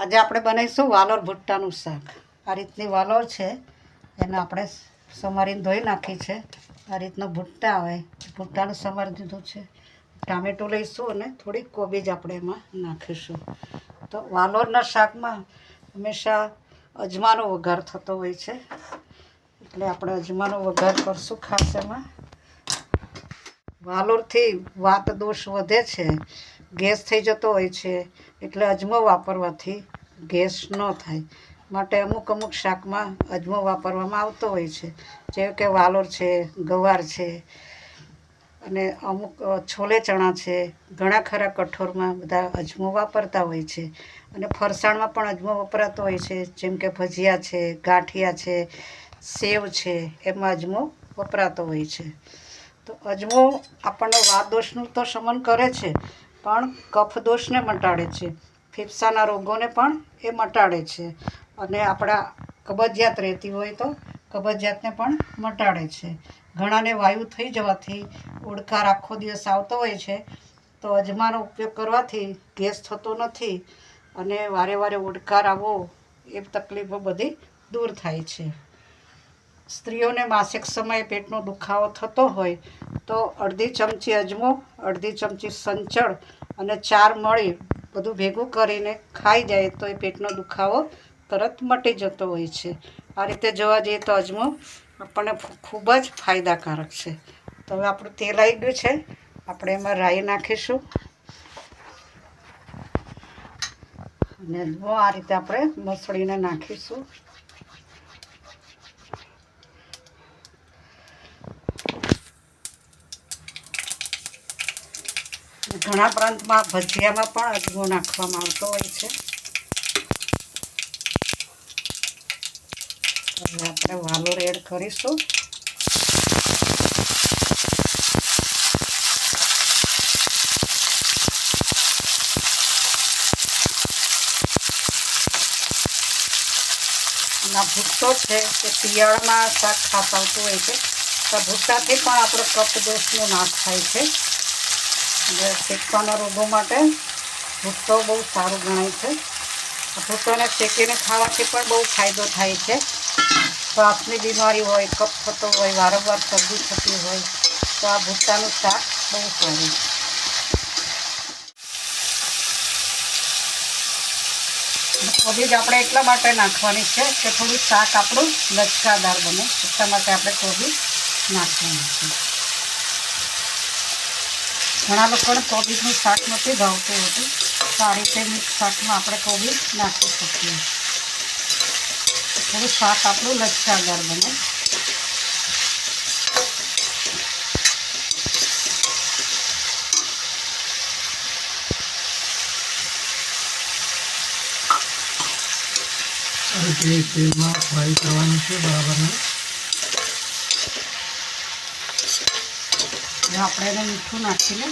આજે આપણે બનાવીશું વાલોર ભુટ્ટાનું શાક. આ રીતની વાલોર છે. એને આપણે સમારીને ધોઈ નાખી છે. આ રીતના ભુટ્ટા આવે. ભુટ્ટાનું સમારી દીધું છે. ટામેટું લઈશું અને થોડીક કોબીજ આપણે એમાં નાખીશું. તો વાલોરના શાકમાં હંમેશા અજમાનો વઘાર થતો હોય છે. એટલે આપણે અજમાનો વઘાર કરશું ખાસ એમાં. વાલોરથી વાત દોષ વધે છે. ગેસ થઈ જતો હોય છે એટલે અજમો વાપરવાથી ગેસ ન થાય. માટે અમુક અમુક શાકમાં અજમો વાપરવામાં આવતો હોય છે. જેમ કે વાલોર છે, ગવાર છે અને અમુક છોલે ચણા છે. ઘણા ખરા કઠોરમાં બધા અજમો વાપરતા હોય છે. અને ફરસાણમાં પણ અજમો વપરાતો હોય છે. જેમ કે ભજીયા છે, ગાંઠિયા છે, સેવ છે, એમાં અજમો વપરાતો હોય છે. તો અજમો આપણને વાત દોષનું તો શમન કરે છે, પણ કફ દોષને મટાડે છે. ફેફસાના રોગોને પણ એ મટાડે છે. અને આપણા કબજિયાત રહેતી હોય તો કબજિયાતને પણ મટાડે છે. ઘણાને વાયુ થઈ જવાથી ઓડકાર આખો દિવસ આવતો હોય છે. તો અજમાનો ઉપયોગ કરવાથી ગેસ થતો નથી અને વારે વારે ઓડકાર આવવો એ તકલીફો બધી દૂર થાય છે. સ્ત્રીઓને માસિક સમયે પેટનો દુખાવો થતો હોય તો અડધી ચમચી અજમો, અડધી ચમચી સંચળ અને ચાર મળી બધું ભેગું કરીને ખાઈ જાય તો એ પેટનો દુખાવો તરત મટી જતો હોય છે. આ રીતે જોવા જઈએ તો અજમો આપણને ખૂબ જ ફાયદાકારક છે. તો હવે આપણું તેલ આવી ગયું છે. આપણે એમાં રાઈ નાખીશું. અને અજમો આ રીતે આપણે મસળીને નાખીશું. ઘણા પ્રાંતમાં ભજીયામાં પણ અજમો નાખવામાં આવતો હોય છે. હવે આપણે વાલોર એડ કરીશું. ના ભૂટ્ટો છે કે શિયાળામાં શાક ખાસ આવતું હોય છે. તો ભૂટ્ટાથી પણ આપણો કપ દોષનો નાશ થાય છે. એટલે શેકવાના રોગો માટે ભૂટ્ટો બહુ સારું ગણાય છે. આ શેકીને ખાવાથી પણ બહુ ફાયદો થાય છે. શ્વાસની બીમારી હોય, કફ થતો હોય, વારંવાર શરદી થતી હોય, તો આ ભૂટ્ટાનું શાક બહુ સારું છે. કોબી જ આપણે એટલા માટે નાખવાની છે કે થોડું શાક આપણું લચકાદાર બને. એટલા માટે આપણે કોબીજ નાખવાની છે. ઘણા લોકોને કોબીજનું શાક નથી ભાવતું હતું. તો આ રીતે મિક્સ શાકમાં આપણે કોબીજ નાખી શકીએ. થોડું શાક આપણું લચકાદાર બને. તેમાં ફ્રાય કરવાનું છે બરાબરને હવે આપણે એને મીઠું નાખીને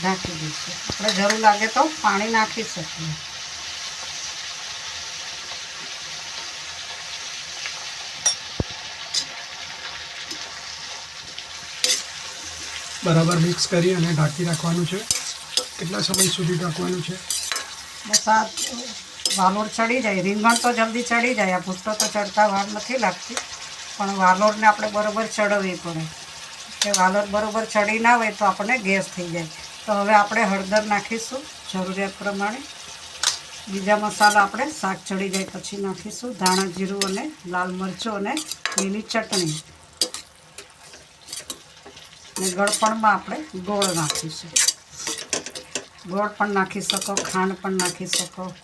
ઢાંકી દઈશું. આપણે જરૂર લાગે તો પાણી નાખી શકીએ. બરાબર મિક્સ કરી અને ઢાંકી રાખવાનું છે. કેટલા સમય સુધી ઢાંકવાનું છે? બસ આ વાલોર ચડી જાય. રીંગણ તો જલ્દી ચડી જાય. આ ભૂટ્ટો તો ચડતા વાર નથી લાગતી. પણ વાલોરને આપણે બરોબર ચડવવી પડે. કે વાલર બરોબર ચડી ના હોય તો આપણને ગેસ થઈ જાય. તો હવે આપણે હળદર નાખીશું જરૂરિયાત પ્રમાણે. બીજા મસાલા આપણે શાક ચડી જાય પછી નાખીશું. ધાણા જીરું અને લાલ મરચું અને લીલી ચટણી. અને ગળપણમાં આપણે ગોળ નાખીશું. ગોળ પણ નાખી શકો, ખાંડ પણ નાખી શકો.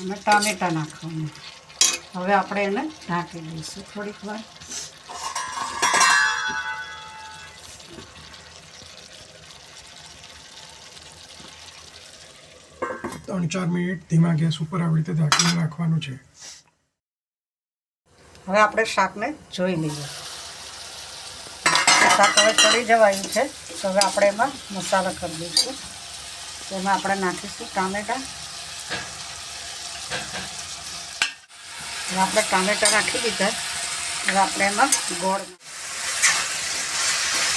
અને ટામેટાં નાખવાનું. હવે આપણે એને ઢાંકી દઈશું થોડીક વાર. ત્રણ ચાર મિનિટ ધીમા ગેસ ઉપર આવી રીતે ઢાંકીને રાખવાનું છે. હવે આપણે શાકને જોઈ લઈએ. શાક હવે ચડી જવાયું છે તો હવે આપણે એમાં મસાલા કરી દઈશું. એમાં આપણે નાખીશું ટામેટાં. હવે આપણે ટામેટાં નાખી દીધા. હવે આપણે એમાં ગોળ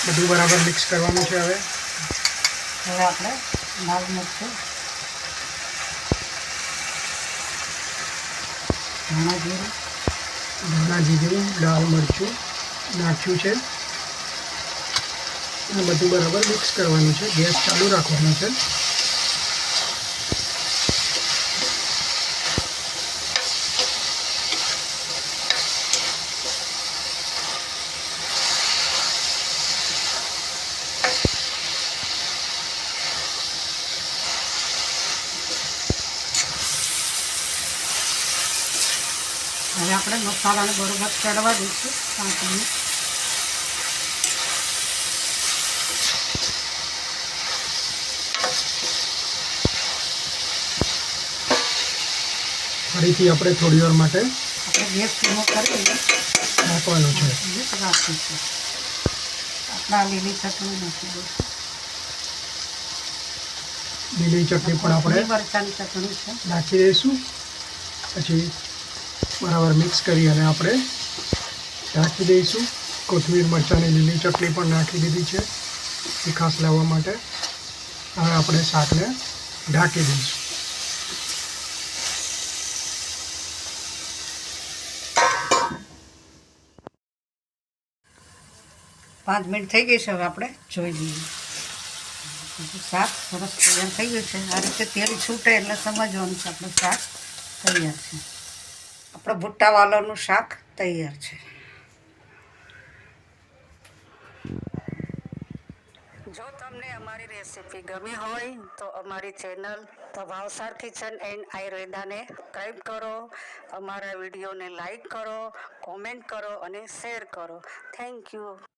બધું બરાબર મિક્સ કરવાનું છે હવે. હવે આપણે લાલ મરચું ધાણા જીરું ધાણા જીરું લાલ મરચું નાખ્યું છે. અને બધું બરાબર મિક્સ કરવાનું છે. ગેસ ચાલુ રાખવાનો છે. આપણે મસાલાને બરોબર ચડવા દઈશું પાંચ ફરીથી આપણે થોડી વાર માટે આપણે ગેસ ધીમો કરી નાખવાનું છે. રાખીશું. આપણા લીલી ચટણી નાખી દઈશું. લીલી ચટણી પણ આપણે મરચાંની ચટણી છે. નાખી દઈશું. પછી બરાબર મિક્સ કરી અને આપણે ઢાંકી દઈશું. કોથમીર, મરચાંની લીલી ચટણી પણ નાખી દીધી છે. તીખાશ લાવવા માટે હવે આપણે શાકને ઢાંકી દઈશું. પાંચ મિનિટ થઈ ગઈ છે હવે આપણે જોઈ લઈએ. શાક સરસ તૈયાર થઈ ગયું છે. આ રીતે તેલ છૂટે એટલે સમજવાનું છે આપણું શાક તૈયાર છે. આપણે ભુટ્ટાવાલાનું શાક તૈયાર છે. જો તમને અમારી રેસીપી ગમી હોય તો અમારી ચેનલ તો ભાવસાર કિચન એન્ડ આયુર્વેદાને સબસ્ક્રાઈબ કરો, અમારા વિડીયોને લાઈક કરો કોમેન્ટ કરો અને શેર કરો. Thank you